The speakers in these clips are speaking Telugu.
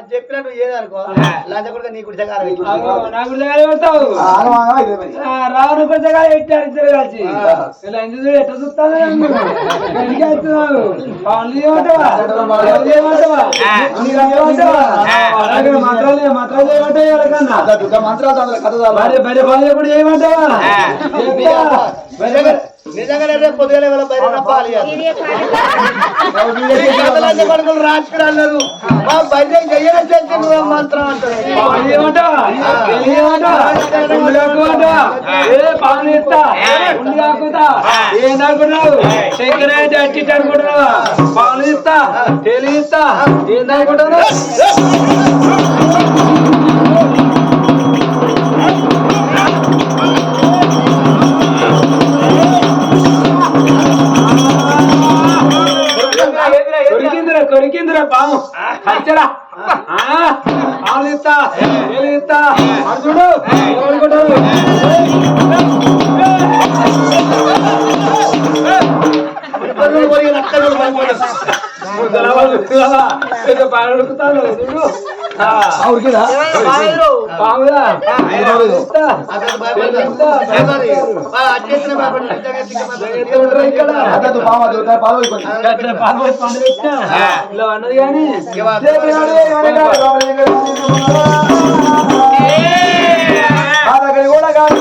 అది ఏదనుకో లంచ కూడా నీ గుడి పెడతావు. పెట్టారు ఇద్దరు కలిసి. ఇలా ఎందుకు చూస్తాను వెళ్తున్నావు. పనులు అలాగే మంత్రాలు మంత్రాలు ఎవరికన్నా బయట పనులు ఎప్పుడు పనులు- నిజంగానే రేపు పొద్దుగానే వాళ్ళ బయట నప్పాలి కొడుకులు రాజకీయ అన్నారు మా బయట చెయ్యడం నువ్వు మంత్రం అంటారు పనులు చేయమంటావా పెళ్ళి చేయమంటావా ఉండి కాకుంటావా ఏ పనులు కొరికిందిరా పాము వచ్చరా పాలు ఇస్తా నీళ్ళు ఇస్తా అటు చూడు ఏమనుకుంటావు పెద్ద పాలు ఉడుకుతాను చూడు పెట్టినా ఇలా అన్నది కానీ కూడా కానీ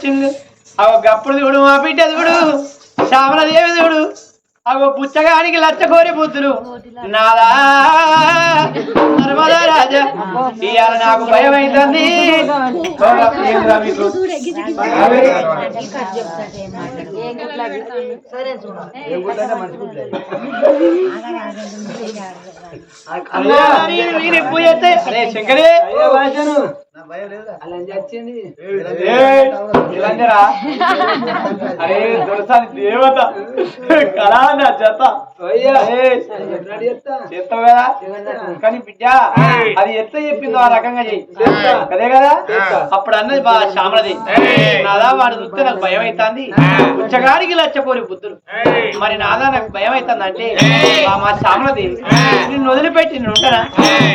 వచ్చింది. అవ గప్పుడు చూడు మా బిడ్డ చూడు శ్యామల దేవి చూడు. అవ పుచ్చగానికి లచ్చ కోరి పుత్రులు నాదా నర్మదా రాజా ఇవాళ నాకు భయం అవుతుంది ఏంద్రా ఎప్పుడు చేస్తే అరే శంకరే ఏయ్, దొరసాని దేవత కళా నా జత ఏయ్, కదా కానీ బిడ్డ అది ఎట్లా చెప్పిందో ఆ రకంగా చెయ్యి అదే కదా అప్పుడు అన్నది బా శ్యామలది నాదా వాడు చూస్తే నాకు భయం అవుతుంది ఉచ్చగాడికి లచ్చపోరి బుద్ధులు మరి నాదా నాకు భయం అవుతుంది అంటే మా శ్యామలది నిన్ను వదిలిపెట్టి నేను ఉంటానా?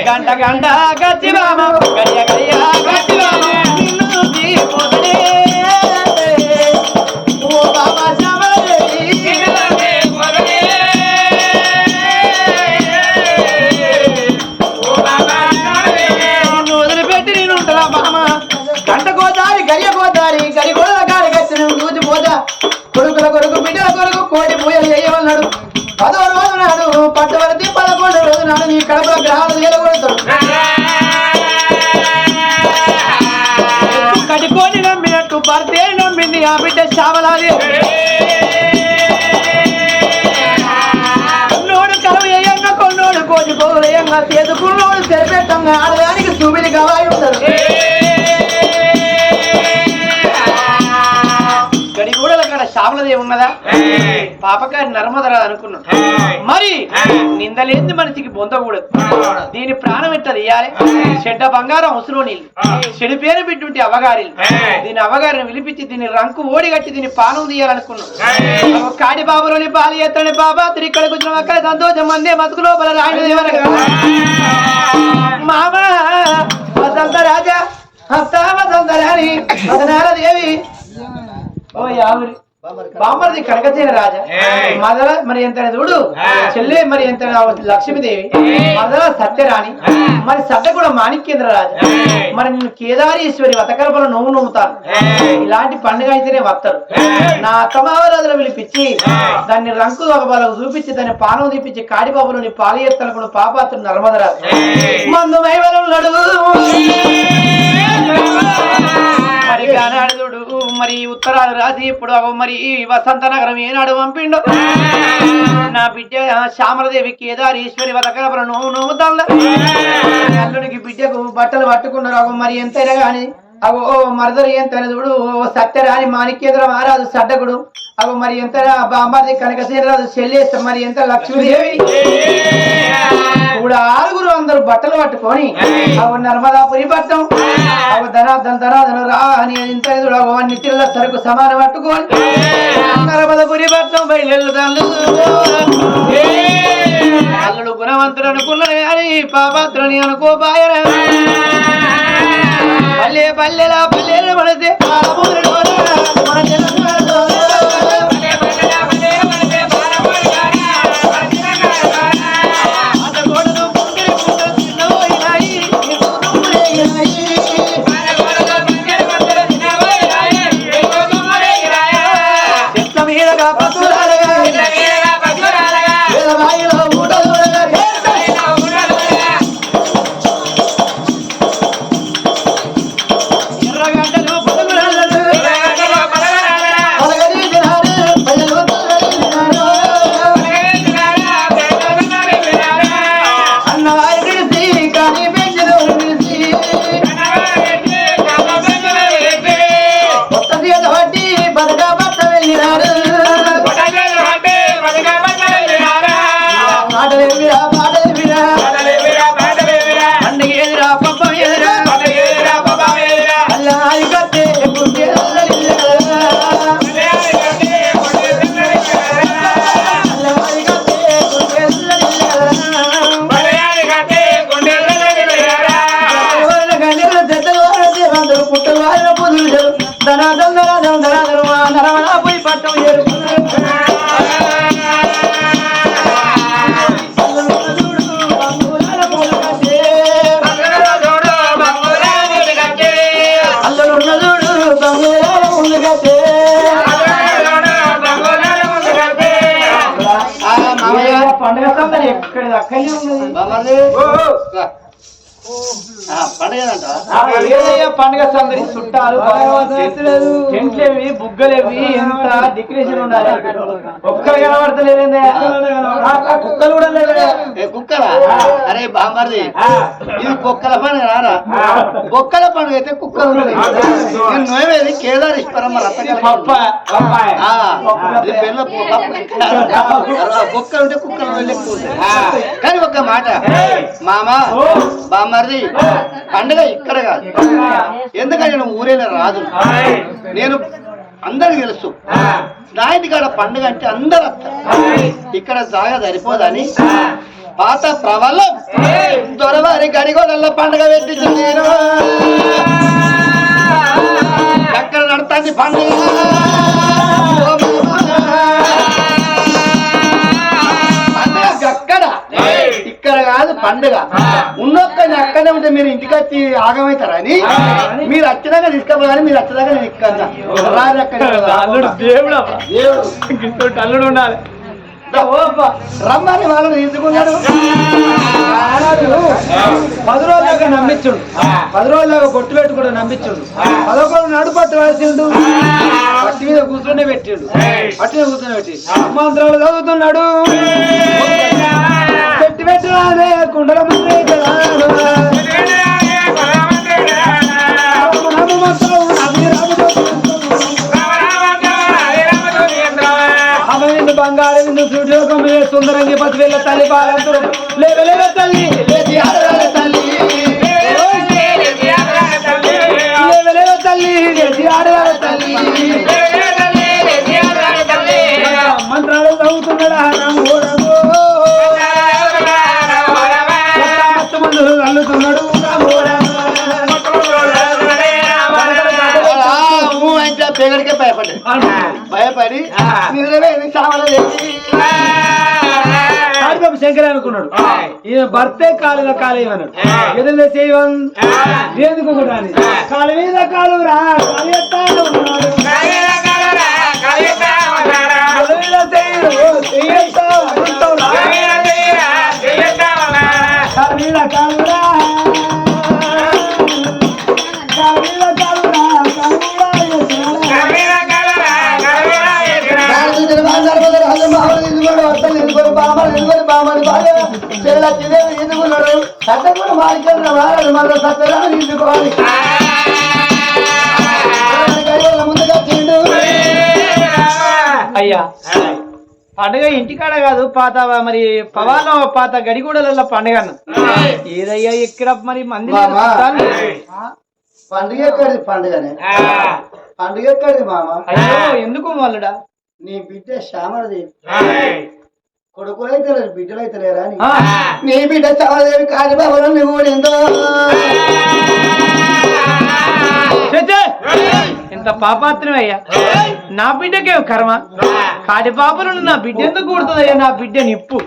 గంట గంట గచ్చి బామ గడియ గడియ గచ్చి బామ నిన్ను రోజు నాడు నీ కడపల గ్రహాలు చేయకూడతాడు కడిపోని నమ్మినట్టు భర్తే నమ్మింది ఆ బిడ్డ శ్యామలాది నోడు కలవ ఏయంగా కొన్నోడు కోటి పోలేయంగా చేతుకున్నోడు తెరపెట్టంగా ఆడదానికి సుబిలి గవాయి ఉంటారు శ్యామలదేవి ఉన్నదా పాపకారి నర్మదరా అనుకున్నాడు మరి నిందలేంది మనిషికి పొందకూడదు దీని ప్రాణం ఎట్ట తీయాలి? చెడ్డ బంగారం అవసరం నీళ్ళు. చెడు పేరు పెట్టుంటే అవగారి దీని అవగారిని విలిపించి దీని రంకు ఓడిగట్టి దీని పానం తీయాలనుకున్నాడు కాడి బాబులోని పాలు ఎత్తని బాబా తిరిగి కూర్చున్న అక్కడ సంతోషం మందే బతుకు లోపల రాయనదేవనగా మామ వసంత రాజా హస్త వసంత రాణి వదనాల దేవి ఓ యావరి. బామ్మది కనకసేన రాజా. మదల మరి ఎంత చూడు. చెల్లె మరి ఎంత లక్ష్మీదేవి. మదల సత్యరాణి. మరి సత్య కూడా మాణిక్యేంద్ర రాజా. మరి నేను కేదారీశ్వరి వతకల్పన నవ్వు నవ్వుతాను ఇలాంటి పండుగ అయితేనే వస్తారు. నా అత్తమావరాజులు పిలిపించి దాన్ని రంకు వాళ్ళకు చూపించి దాన్ని పానం తీపించి కాడిబాబులోని పాలు ఎత్తనుకున్న పాపాత్రుడు నర్మదరాజు మందు మైవరం నడువు మరి ఉత్తరాలు రాసి ఇప్పుడు అగో మరి ఈ వసంత నగరం ఏనాడు పంపిండు? నా బిడ్డ శ్యామలదేవి కేదారీశ్వరి వదకరపర నోవు అల్లుడికి బిడ్డకు బట్టలు పట్టుకున్నారు అగో మరి ఎంతైనా గాని. అగో ఓ మరదరు ఎంతైనా చూడు ఓ సత్యరాని మాణిక్యేంద్ర మహారాజు సడ్డకుడు. అగో మరి ఎంత బాంబాది కనకశీలరాజు చెల్లేస్త మరి ఎంత లక్ష్మీదేవి? ఇప్పుడు ఆరుగురు అందరు బట్టలు పట్టుకొని అవి నర్మదాపురి పట్టం అవి ధనాధన ధనాధన రా అని ఇంత ఎదురు అగో అన్ని తిల్ల సరుకు సమానం పట్టుకొని నర్మదాపురి పట్టం బయలుదేరుతాను. అల్లుడు గుణవంతుడు అనుకున్నాడు అని పాపాత్రుని అనుకోబాయన పల్లె పల్లెలా పల్లెల మనసే మన ఎక్కడ పండుగ సందడి? చుట్టాలు టెంట్లేవి బుగ్గలేవి ఎంత డెకరేషన్ ఉండాలి. ఒక్కరు కనబడతలేదే కుక్కలు కూడా లేవే. కుక్కలా? అరే బామ్మర్ది. ఇది కుక్కల పండుగ రారా? కుక్కల పండుగ అయితే కుక్కలు నోయమేది కేదారేశ్వరమ్మ పప్ప. కుక్కలు ఉంటే కుక్కలు వెళ్ళిపోతాయి కానీ ఒక్క మాట. మామ బామ్మర్ది పండుగ ఇక్కడ కాదు. ఎందుకంటే నేను ఊరేలా రాదు? నేను అందరికి తెలుసు. నా ఇంటికాడ పండుగ అంటే అందరు వస్తారు. ఇక్కడ జాగా సరిపోదని పాత ప్రబలం దొరవారి గడిగోడల్లో పండుగ పెట్టించు నేను. ఎక్కడ నడుతుంది పండుగ? పండుగ. ఉన్నొక్కని అక్కడే ఉంటే మీరు ఇంటికి వచ్చి ఆగమవుతారని మీరు వచ్చినాక తీసుకపోవాలి మీరు వచ్చేదాకా నేను ఇక్కడ అక్కడ అల్లుడు ఉండాలి. రమ్మని వాళ్ళని తీసుకున్నాడు. పది రోజులుగా నమ్మించుడు. పది రోజులుగా బొట్టు పెట్టి కూడా నమ్మించుడు పదకొండు నడు పట్టు వేసిండు పట్టి మీద కూర్చునే పెట్టిండు. పట్టి మీద కూర్చుని పెట్టి మంత్రాలు చదువుతున్నాడు. భయపడి శంకర్ అనుకున్నాడు ఈయన భర్తే కాలుగా కాలేమన్నాడు ఎదురులే చేయవం ఎందుకు మీద రా మీద. కాలు మీద కాలు రా. కాలు బామలు ఎదుగుడు, బామలు బాగా చెల్ల చిదేవి ఎదుగున్నాడు సత్త కూడా ఎదుకోవాలి ముందుగా అయ్యా. పండుగ ఇంటికాడ కాదు పాత మరి పవాలో పాత గడిగూడలలో పండుగ. ఏదయ్యా ఇక్కడ మరి మంది. పండుగ ఎక్కడిది పండుగనే? పండుగ ఎక్కడిది మామ? ఎందుకు మల్లుడా? నీ బిడ్డ శ్యామలది కొడుకులు అయితే లేరు అని నీ బిడ్డ శ్యామదేవి కాళీబాబులో నువ్వు ఊడిందో? ఛే, ఛే. ఇంత పాపాత్రం అయ్యా. నా బిడ్డకే కర్మ? కాడి పాపలను నా బిడ్డ ఎందుకు కూడుతుందయ్యా నా బిడ్డ నిప్పు.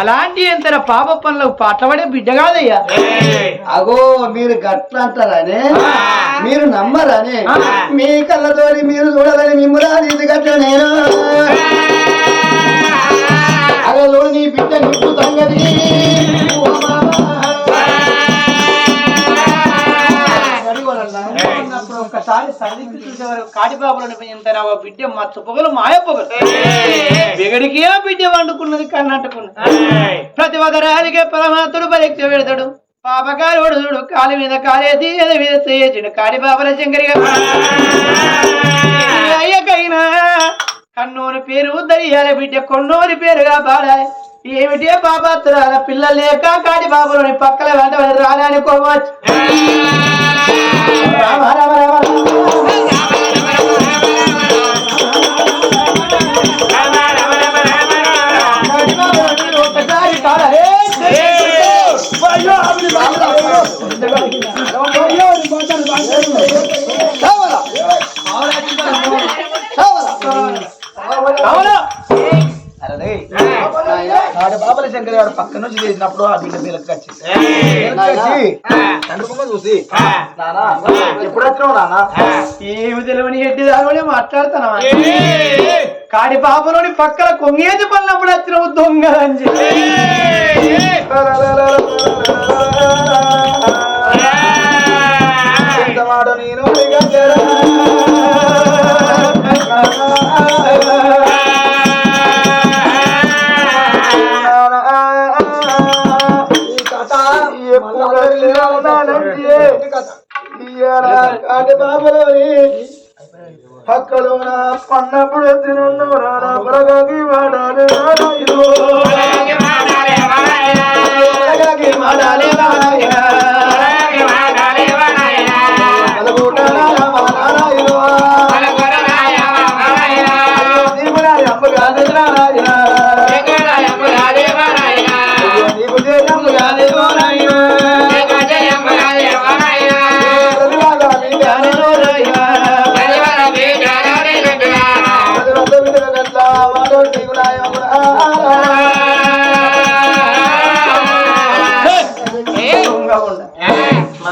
అలాంటి ఎంత పాప పనులకు పాటపడే బిడ్డ కాదయ్యా. అగో మీరు గట్ల అంటారనే మీరు నమ్మరనే? మీ కళ్ళతోటి మీరు చూడదని మిమ్మల్ని గట్ల నేను. నీ బిడ్డ నిప్పు సంగతి ఒక్కసారి సరిదిక్కు చూసే వరకు బిడ్డ మచ్చ పొగలు మాయ పొగలు బిగడికి ఆ బిడ్డ వండుకున్నది ప్రతి పరమాత్ముడు పరీక్ష పెడతాడు. పాపకారుడు చూడు కాలు మీద కాలేసి ఎద మీద చేయచుడు. కాడి బాబల శంకరిగా అయ్యకైనా కన్నోని పేరు దరియాల బిడ్డ కొన్నోని పేరుగా బాడాలి ఏమిటి పాపాత్రాల పిల్ల లేక కాడి బాబులోని పక్కల వెంట రాలని కోవచ్చు అవునా ఆడ బాబల శంకర్ గారు పక్క నుంచి చేసినప్పుడు ఆ బిడ్డ పిల్లకి వచ్చింది తండ్రి చూసి నానా ఎప్పుడు వచ్చినావు నానా ఏమి తెలియని ఎడ్డి దాని మాట్లాడుతానా కాడి పాపలోని పక్కన కొంగేది పడినప్పుడు వచ్చిన దొంగ అని చెప్పి కాటి బాబలోని పక్కలో నా పన్నప్పుడు తినన్ను రానా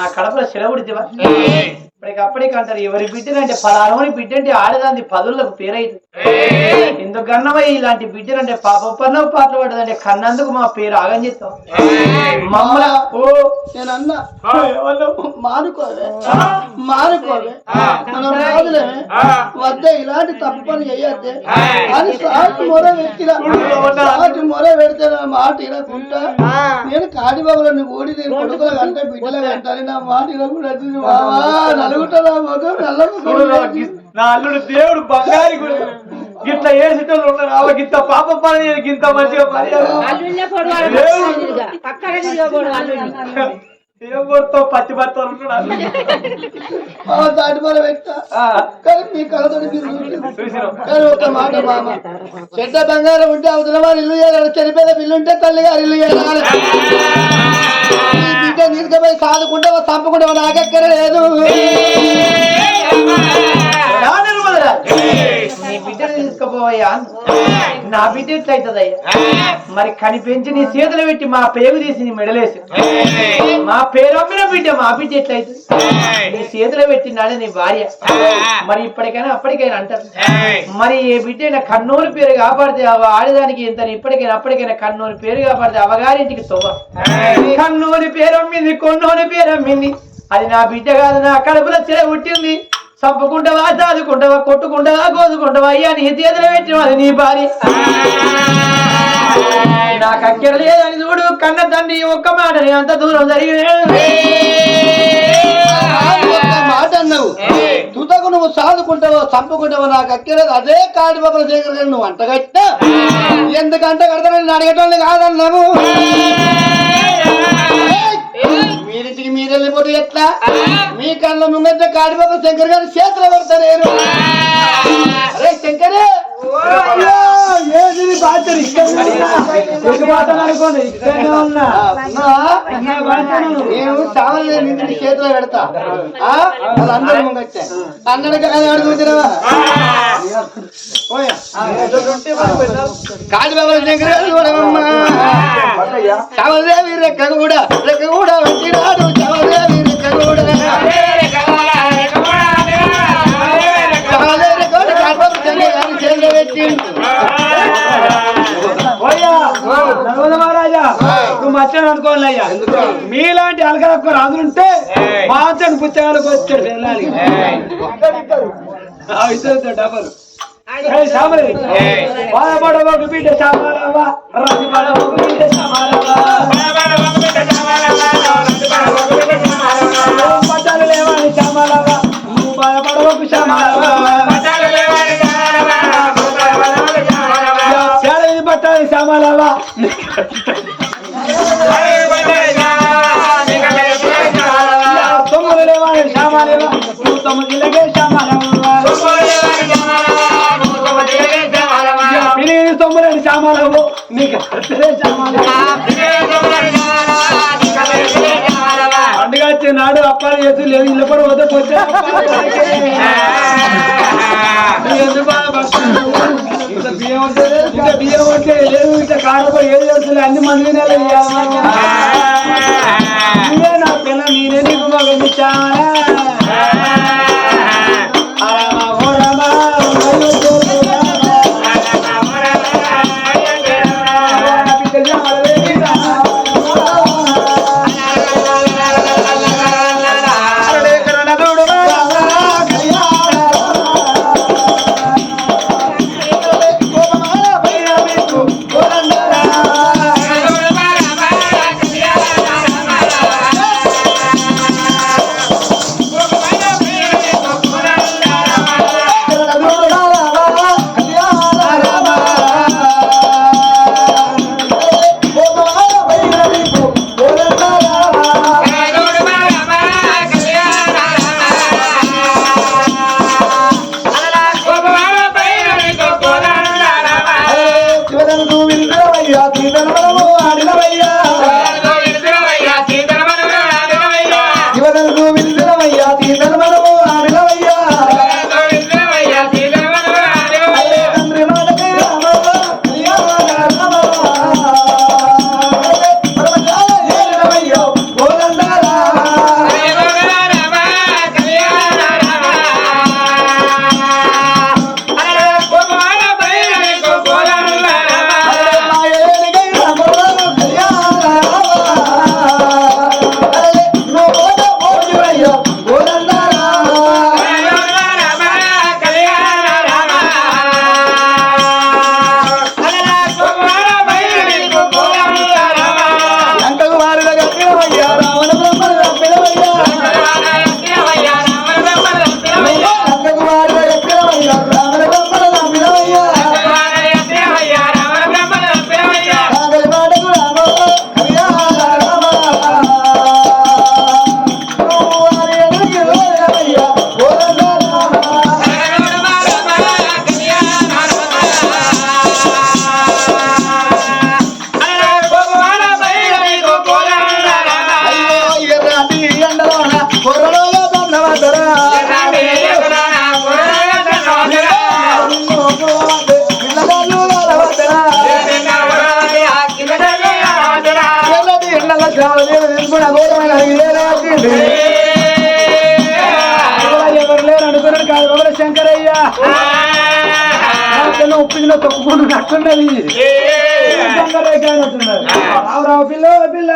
కడపలో సెలవుడితివా ఇప్పటికప్పటికి అంటారు ఎవరి బిడ్డనంటే పలానోని బిడ్డ అంటే ఆడదాంది పదులకు పేరైంది ఎందుకన్నమై ఇలాంటి బిడ్డలంటే పాప పన్నవ పాటలు పడ్డదంటే కన్నందుకు మా పేరు ఆగం చేస్తాం. మమ్మల ఓ నేను అన్నా మానుకోవే మానుకోవే మనం రాదులే వద్ద ఇలాంటి తప్పు పని చేయొద్దే. అని సాటి మొర పెట్టిన సాటి మొర పెడితే నా మాట వినకుంటా? నేను కాడిబాబులను ఊడి నేను కొడుకుల కంటే బిడ్డల కంటాను నా మాట నలుగుట నా అల్లుడు దేవుడు బంగారి గుడి గిట్ల వేసేటోళ్ళు ఉన్నారు అవ గింత పాప పని గింత మంచిగా పని. కొడతావు పచ్చి బట్టలు ఉంటున్నాడు దాటి మన పెట్టా కానీ మీ ఒక మాట మామ. చెడ్డ బంగారం ఉంటే అవతల వారు ఇల్లు చేయాలి చనిపోయిన బిల్లు ఉంటే తల్లి గారు ఇల్లు చేయాలి బిడ్డ తీసుకుపోయి సాదుకుంటే చంపుకుంటే నాకెక్కడ లేదు నా నిర్మలరా. నీ బిడ్డను తీసుకుపోవయ్యా. నా బిడ్డ ఎట్లయితుందయ్యా? మరి కనిపించి నీ చేతులు పెట్టి మా పేగు తీసి నీ మెడలేసి. మా పేరమ్మిన బిడ్డ మా బిడ్డ ఎట్లయితుంది? నీ చేతిలో పెట్టినాడే నీ భార్య. మరి ఇప్పటికైనా అప్పటికైనా అంటారు. మరి ఏ బిడ్డ కన్నూరు పేరు కాపాడితే అవ ఆడదానికి ఎంత ఇప్పటికైనా అప్పటికైనా కన్నూరు పేరు కాపాడితే అవగారింటికి తొవ్వ కన్నూరి పేరు అమ్మింది కొన్నూరి పేరు అమ్మింది. అది నా బిడ్డ కాదు నా కడుపులో చిర పుట్టింది. చంపుకుంటావా చాదుకుంటావా కొట్టుకుంటావా కోదుకుంటావా అయ్యా నీ చేతిలో పెట్టిన అది నీ భార్య. నాకు అక్కడ లేదని చూడు కన్న తండ్రి ఒక్క మాట అంత దూరం జరిగిన ఒక్క మాట అన్నావు. తుదకు నువ్వు సాదుకుంటావో చంపుకుంటావో నాకు అక్కర్లేదు అదే కాడి బాబుల శేఖర్ గారు నువ్వు అంటగట్టా ఎందుకంటే కడతానని అడిగేటోళ్ళు కాదన్నావు? మీరింటికి మీరు వెళ్ళిపోతే ఎట్లా? కళ్ళ ముంగట కాడి బాబు శంకర్ గారు చేతులు పడతారు అరే శంకరే! ఏది బాధ్యత? నేను నిన్ను చేతిలో పెడతా? వాళ్ళందరూ ముంగచ్చా అన్నడికి అది అడుగుతున్నావా కాడి బాబా రెక్క కూడా రెక్క కూడా వచ్చినాడు. రెక్క కూడా. పెట్టిండు మహారాజా నువ్వు మచ్చని అనుకోవాలయ్యా మీలాంటి అలకలొక్క రాజులుంటే మాంచని పుచ్చగాలకు వచ్చాడు వెళ్ళాలి ఇద్దరు డబ్బలు. బాధపడవకు బిడ్డ బిడ్డ లేవని నువ్వు శామలవ్వ. పట్టాలి శామలవ్వ. తొమ్మిది లేవని శామలవ్వ, నువ్వు తొమ్మిదిలకే తొమ్మిది శామలవ్వ, నీకు. పండుగ వచ్చే నాడు అప్పాలు చేసి లేదు ఇళ్ళ కూడా వద్ద పోతే ఇంత బియ్యం ఉంటే లేదు, కాడపో వస్తుంది అన్ని మంది నా పిల్ల నేనే నీకు మగని చాలా శంకరయ్య రావు రావు పిల్ల పిల్ల.